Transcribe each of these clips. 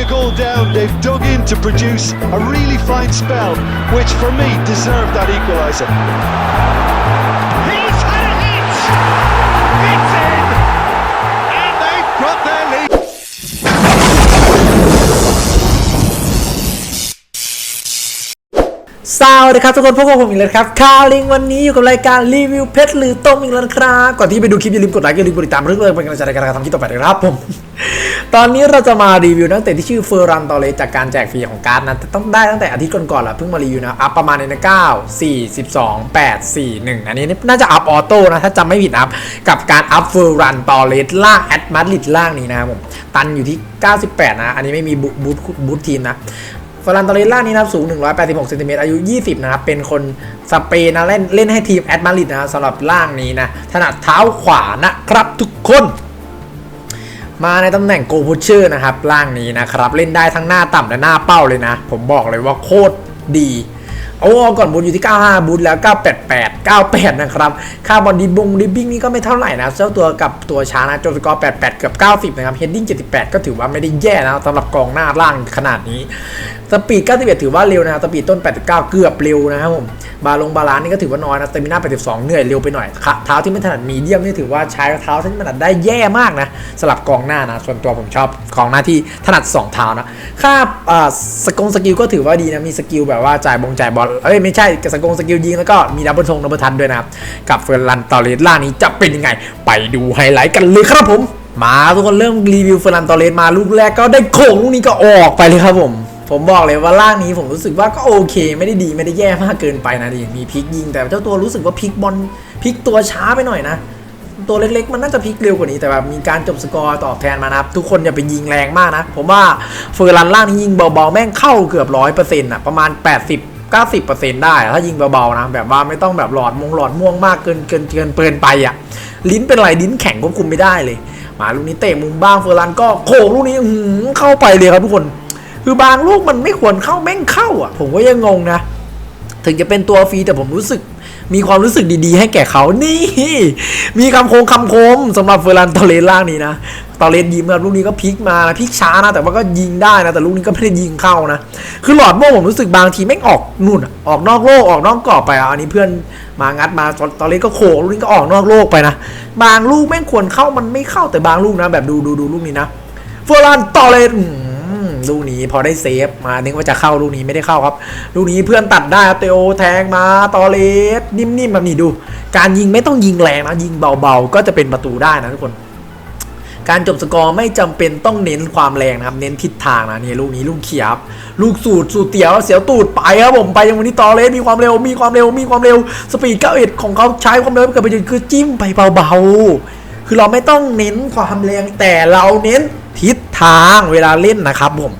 a goal down, they've dug in to produce a really fine spell, which for me deserved that equaliser. He's had a hit! สวัสดีครับทุกคนพวกบผมอีกแล้วครับคาลิงวันนี้อยู่กับรายการรีวิวเพชรหรือต้มอีกแล้วครับก่อนที่ไปดูคลิปอย่าลืมกดไลค์อย่าลืมกดติดตามเรื่องเรื่องเป็นกำลังใจในการทำคลิปต่อไปนะครับผม ตอนนี้เราจะมารีวิวนักเตะที่ชื่อเฟอร์รันตอเลจากการแจกฟรีของการ์ดนะต่ต้องได้ตั้งแต่อาทิตย์ก่อนๆแหละเพิ่งมารีวิวนะอัพประมาณในนะ9 4 12 8 4 1อันนี้น่าจะอัพออโต้นะถ้าจำไม่ผิดนะครับกับการอัพเฟอร์รันตอเลสล่างแอดมาดริดล่างนี้นะครับผมตันอยู่ที่ 98 นะ อันนี้ไม่มีบูบูทบูททีมนะ ฟลันตอเรลล่านี่นะครับสูง 186เซนติเมตรอายุ 20 นะครับ เป็นคนสเปนนะเล่นเล่นให้ทีมแอดมาริดนะครับสำหรับล่างนี้นะถนัดเท้าขวานะครับทุกคนมาในตำแหน่งโกโพเชอร์นะครับล่างนี้นะครับ เล่นได้ทั้งหน้าต่ำและหน้าเป้าเลยนะ ผมบอกเลยว่าโคตรดีโอ้ก่อนบูทอยู่ที่ 95 บูทแล้ว 988 98 นะครับ ค่าบอลดีบงดิบบิ้งนี่ก็ไม่เท่าไหร่นะ เจ้าตัวกับตัวช้านะจนสกอร์ 88 เกือบ 90 นะครับ เฮดดิ้ง 78 ก็ถือว่าไม่ได้แย่นะสำหรับกองหน้าล่างขนาดนี้สปีด 91 ถือว่าเร็วนะครับสปีดต้น 89 เกือบเร็วนะครับผม บาลงบาลานนี่ก็ถือว่าน้อยนะสเตมิน่า82 เหนื่อยเร็วไปหน่อยเท้าที่ไม่ถนัดมีเดียมนี่ถือว่าใช้เท้าที่ถนัดได้แย่มากนะสลับกองหน้านะ ส่วนตัวผมชอบกองหน้าที่ถนัด 2 เท้านะ ค่าสกงสกิลก็ถือว่าดีนะ มีสกิลแบบว่าจ่ายบงจ่ายบอล เอ้ยไม่ใช่สกงสกิลยิงแล้วก็มีดับเบิลทงดับเบิลทันด้วยนะครับกับเฟอร์ลันตอเลสล่านี้จะเป็นยังไง ไปดูไฮไลท์กันเลยครับผม มาทุกคนเริ่มรีวิวเฟอร์ลันตอเลสมาลูกแรกก็ได้โค้งลูกนี้ก็ออกไปเลยครับผม ผมบอกเลยว่าล่างนี้ผมรู้สึกว่าก็โอเค ไม่ได้ดีไม่ได้แย่มากเกินไปนะดิมีพลิกยิง แต่เจ้าตัวรู้สึกว่าพลิกบอลพลิกตัวช้าไปหน่อยนะ ตัวเล็กๆ มันน่าจะพลิกเร็วกว่านี้แต่แบบมีการจบสกอร์ตอบแทนมานะครับทุกคนอย่าไปยิงแรงมากนะ ผมว่าเฟอร์รันล่างนี้ยิงเบาๆ แม่งเข้าเกือบร้อยเปอร์เซ็นต์อะประมาณ 80 90%ได้อะถ้ายิงเบาๆนะแบบว่าไม่ต้องแบบหลอดมงหลอดม่วงมากเกินเกินเกินเปินไปอะลิ้นเป็นไรลิ้นแข็งควบคุมไม่ได้เลย มาลูกนี้เตะมุมบ้างเฟอร์รันก็โขกลูกนี้หือเข้าไปเลยครับทุกคน คือบางลูกมันไม่ควรเข้าแม่งเข้าอะ ผมก็ยังงงนะ ถึงจะเป็นตัวฟรีแต่ผมรู้สึกมีความรู้สึกดีๆ ให้แก่เขานี่ มีคำโคงคำคมสำหรับเฟอร์รันตอเลสล่างนี้นะตอเลสยิงครับลูกนี้ก็พลิกมานะพลิกช้านะแต่ว่าก็ยิงได้นะแต่ลูกนี้ก็ไม่ได้ยิงเข้านะคือหลอดโม่ผมรู้สึกบางทีแม่งออกนู่นออกนอกโลกออกนอกกรอบไปอะอันนี้เพื่อนมางัดมาตอเลสก็โขกลูกนี้ก็ออกนอกโลกไปนะบางลูกแม่งควรเข้ามันไม่เข้าแต่บางลูกนะ แบบดูดูดูลูกนี้นะเฟอร์รันตอเลสอื้อหืออืม ลูกนี้พอได้เซฟมานึกว่าจะเข้าลูกนี้ไม่ได้เข้าครับ ลูกนี้เพื่อนตัดได้ครับเตโอแทงมาตอเลสนิ่มๆแบบนี้ดู การยิงไม่ต้องยิงแรงนะยิงเบาๆ ก็จะเป็นประตูได้นะทุกคนการจบสกอร์ไม่จำเป็นต้องเน้นความแรงนะครับเน้นทิศทางนะนี่ลูกนี้ลูกเขียบ ลูกสูตรสูตรเตียวเสียวตูดไปครับผมไปยังวันนี้ตอเลสมีความเร็วมีความเร็วมีความเร็วสปีดเก้าเอ็ดของเขาใช้ความเร็วเกิดประโยชน์คือจิ้มไปเบาๆ คือเราไม่ต้องเน้นความแรงแต่เราเน้นทิศทางเวลาเล่นนะครับผม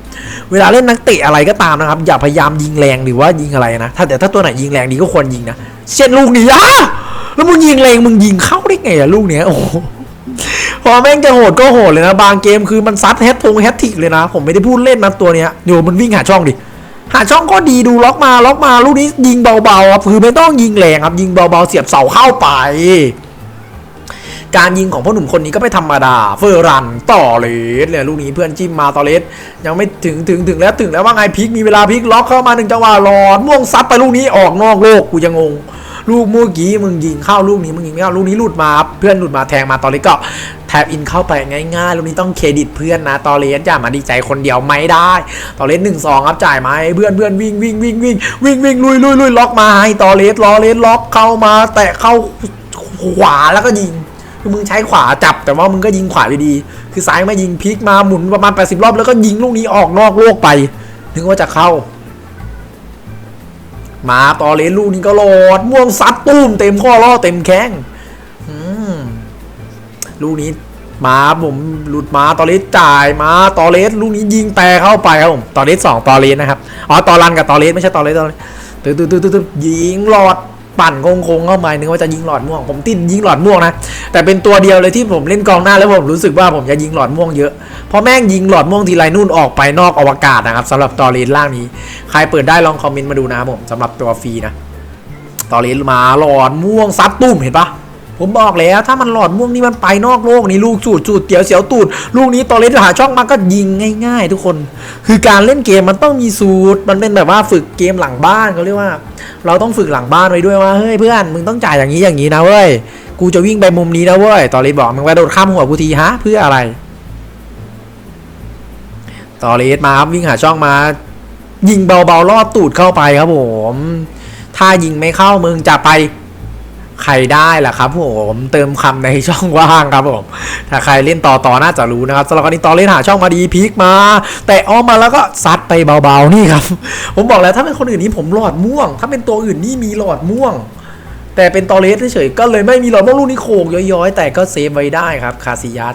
เวลาเล่นนักเตะอะไรก็ตามนะครับ อย่าพยายามยิงแรงหรือว่ายิงอะไรนะ ถ้าแต่ถ้าตัวไหนยิงแรงดีก็ควรยิงนะเช่นลูกนี้อ้าแล้วมึงยิงแรงมึงยิงเข้าได้ไงอะลูกเนี้ยโอ้โหพอแม่งจะโหดก็โหดเลยนะ บางเกมคือมันซัดแฮตทงแฮตทิกเลยนะ ผมไม่ได้พูดเล่นนะตัวเนี้ยเดี๋ยวมันวิ่งหาช่องดิหาช่องก็ดีดูล็อกมาล็อกมาลูกนี้ยิงเบาๆครับคือไม่ต้องยิงแรงครับยิงเบาๆเสียบเสาเข้าไป การยิงของพ่อหนุ่มคนนี้ก็ไม่ธรรมดา เฟอร์รันต่อเลสเนี่ยลูกนี้เพื่อนจิ้มมาต่อเลสยังไม่ถึงถึงถึงแล้วถึงแล้วว่าไงพลิกมีเวลาพลิกล็อกเข้ามาหนึ่งจังหวะหลอดม่วงซัดไปลูกนี้ออกนอกโลกกูยังงงลูกเมื่อกี้มึงยิงเข้าลูกนี้มึงยิงไม่เข้าลูกนี้หลุดมาเพื่อนหลุดมาแทงมาตอเลสก็แทบอินเข้าไปง่ายๆลูกนี้ต้องเครดิตเพื่อนนะตอเลสอย่ามาดีใจคนเดียวไม่ได้ตอเลสหนึ่งสองครับจ่ายมาให้เพื่อนเพื่อนวิ่งวิ่งวิ่งวิ่งวิ่งวิ่งลุยลุยลุยล็อกมาให้ตอเลสล้อเลสล็อกเข้ามา แตะเข้าขวาแล้วก็ยิง คือมึงใช้ขวาจับแต่ว่ามึงก็ยิงขวาดีๆคือซ้ายมายิงพลิกมาหมุนประมาณ 80 รอบแล้วก็ยิงลูกนี้ออกนอกโลกไปนึกว่าจะเข้า มาต่อเลนลูกนี้ก็โหลดม่วงซัดตุ้มเต็มข้อล่อเต็มแข้งลูกนี้มาผมหลุดมาตอเลสจ่ายมาตอเลสลูกนี้ยิงแต่เข้าไปครับผมตอเลสสองตอเลสนะครับอ๋อตอรันกับตอเลสไม่ใช่ตอเลสตอเลสตึ๊ดตึ๊ดตึ๊ดตึ๊ดยิงหลอด ปั่นโค้งๆเข้ามานึกว่าจะยิงหลอดม่วง ผมติดยิงหลอดม่วงนะ แต่เป็นตัวเดียวเลยที่ผมเล่นกองหน้าแล้วผมรู้สึกว่าผมจะยิงหลอดม่วงเยอะ เพราะแม่งยิงหลอดม่วงทีไรนู่นออกไปนอกอวกาศนะครับสำหรับตอรีนล่างนี้ ใครเปิดได้ลองคอมเมนต์มาดูนะครับผมสำหรับตัวฟรีนะตอรีนมาหลอดม่วงซัดตุ้มเห็นปะ ผมบอกแล้วถ้ามันหลอดม่วงนี่มันไปนอกโลกนี่ลูกสูดสูดเตี๋ยวเสียวตูด ลูกนี้ตอเลสหาช่องมาก็ยิงง่าย ๆ ทุกคน คือการเล่นเกมมันต้องมีสูตร มันเป็นแบบว่าฝึกเกมหลังบ้านเขาเรียกว่า เราต้องฝึกหลังบ้านไว้ด้วยว่าเฮ้ยเพื่อนมึงต้องจ่ายอย่างนี้อย่างนี้นะเว้ยกูจะวิ่งไปมุมนี้นะเว้ยตอเลสบอกมึงไปโดดข้ามหัวกูทีฮะเพื่ออะไรตอเลสมาครับวิ่งหาช่องมา ยิงเบาๆลอดตูดเข้าไปครับผม ถ้ายิงไม่เข้ามึงจะไป ใครได้ล่ะครับผมเติมคำในช่องว่างครับผมถ้าใครเล่นต่อต่อน่าจะรู้นะครับสำหรับกรณีต่อเล่นหาช่องมาดีพิกมา แต่ออกมาแล้วก็ซัดไปเบาๆนี่ครับ ผมบอกแล้วถ้าเป็นคนอื่นนี่ผมหลอดม่วง ถ้าเป็นตัวอื่นนี่มีหลอดม่วง แต่เป็นตอเลสเฉยๆก็เลยไม่มีหลอดม่วงลูกนี้โขกย้อยๆ แต่ก็เซฟไว้ได้ครับคาซิยัส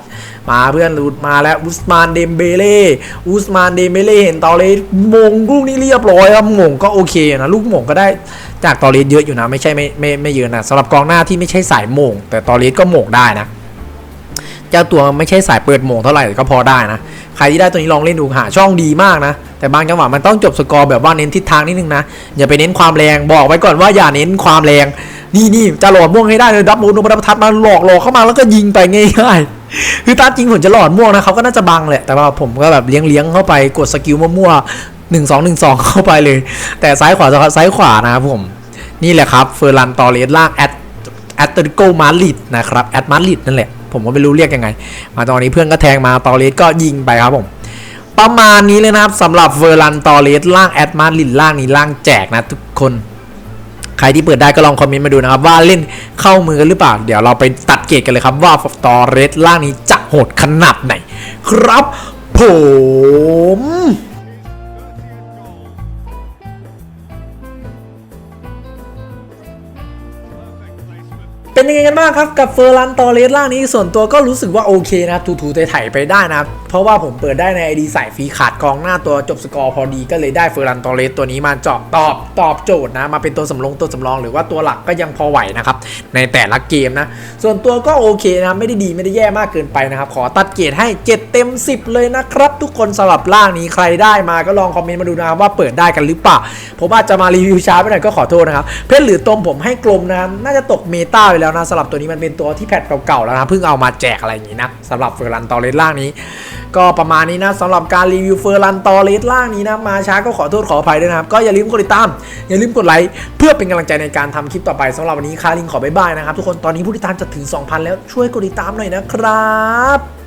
มาเพื่อนรูดมาแล้วอุสมานเดมเบเล่อุสมานเดมเบเล่เห็นตอเลสมงลูกนี้เรียบร้อยครับมงก็โอเคนะลูกมงก็ได้จากตอเลสเยอะอยู่นะไม่ใช่ไม่ไม่ไม่เยอะนะสำหรับกองหน้าที่ไม่ใช่สายมงแต่ตอเลสก็มงได้นะเจ้าตัวไม่ใช่สายเปิดโมงเท่าไหร่ก็พอได้นะ ใครที่ได้ตัวนี้ลองเล่นดูหาช่องดีมากนะ แต่บางจังหวะมันต้องจบสกอร์แบบว่าเน้นทิศทางนิดนึงนะ อย่าไปเน้นความแรงบอกไว้ก่อนว่าอย่าเน้นความแรง นี่นี่จะหลอดม่วงให้ได้เลยดับมูนประทัดมาหลอกหลอกเข้ามาแล้วก็ยิงไปง่ายๆคือตามจริงผมจะหลอดม่วงนะเขาก็น่าจะบังแหละแต่ว่าผมก็แบบเลี้ยงเลี้ยงเข้าไปกดสกิลมั่วๆหนึ่งสองหนึ่งสองเข้าไปเลย แต่ซ้ายขวาซ้ายขวานะครับผมนี่แหละครับเฟอร์รันตอเลสล่างแอดแอตเลติโกมาริดนะครับแอตมาริดนั่นแหละผมก็ไม่รู้เรียกยังไง มาตอนนี้เพื่อนก็แทงมาตอเลสก็ยิงไปครับผมประมาณนี้เลยนะครับสำหรับเฟอร์รันตอเลสล่างแอตมาดริดล่างนี้ล่างแจกนะทุกคน ใครที่เปิดได้ก็ลองคอมเมนต์มาดูนะครับ ว่าเล่นเข้ามือกันหรือเปล่า เดี๋ยวเราไปตัดเกรดกันเลยครับว่าตอเรสล่างนี้จะโหดขนาดไหน ครับผมเป็นยังไงกันบ้างครับกับเฟอร์รันตอเลสล่างนี้ส่วนตัวก็รู้สึกว่าโอเคนะครับถูๆไถ่ไปได้นะครับ เพราะว่าผมเปิดได้ใน ID สายฟรีขาดกองหน้าตัวจบสกอร์พอดีก็เลยได้เฟอร์รันตอเลสตัวนี้มาเจาะตอบตอบโจทย์นะ มาเป็นตัวสำรองตัวสำรองหรือว่าตัวหลักก็ยังพอไหวนะครับ ในแต่ละเกมนะ ส่วนตัวก็โอเคนะไม่ได้ดีไม่ได้แย่มากเกินไปนะครับ ขอตัดเกรดให้ 7 เต็ม 10 เลยนะครับ ทุกคนสำหรับล่างนี้ใครได้มาก็ลองคอมเมนต์มาดูนะครับว่าเปิดได้กันหรือเปล่าผมอาจจะมารีวิวช้าไปหน่อยก็ขอโทษนะครับเพชรหรือตมผมให้กลมนะครับน่าจะตกเมตาไปแล้วนะสำหรับตัวนี้มันเป็นตัวที่แพทเก่าๆแล้วนะเพิ่งเอามาแจกอะไรอย่างนี้นะสำหรับเฟอร์รันตอเลสล่างนี้ ก็ประมาณนี้นะสำหรับการรีวิวเฟอร์รันตอเลสล่างนี้นะ มาช้าก็ขอโทษขออภัยด้วยนะครับ ก็อย่าลืมกดติดตาม อย่าลืมกดไลค์เพื่อเป็นกำลังใจในการทำคลิปต่อไปสำหรับวันนี้คาริงขอบ๊ายบายนะครับทุกคนตอนนี้ผู้ติดตามจะถึง 2,000 แล้วช่วยกดติดตามหน่อยนะครับ